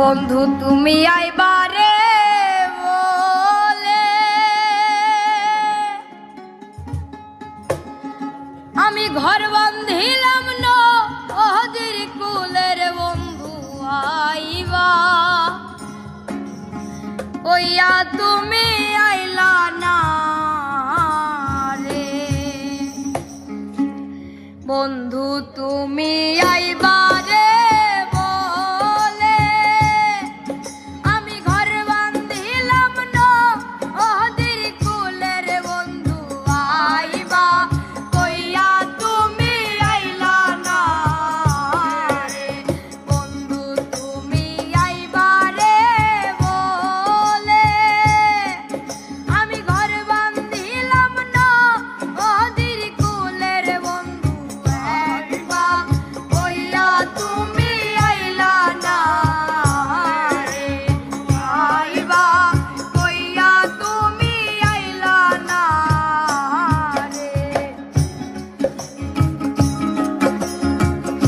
বন্ধু, তুমি আইবারে বলে। আমি ঘর বন্ধিলাম নদীর কুলের বন্ধু আইবা। ওইয়া তুমি আইলা না রে বন্ধু, তুমি আইবা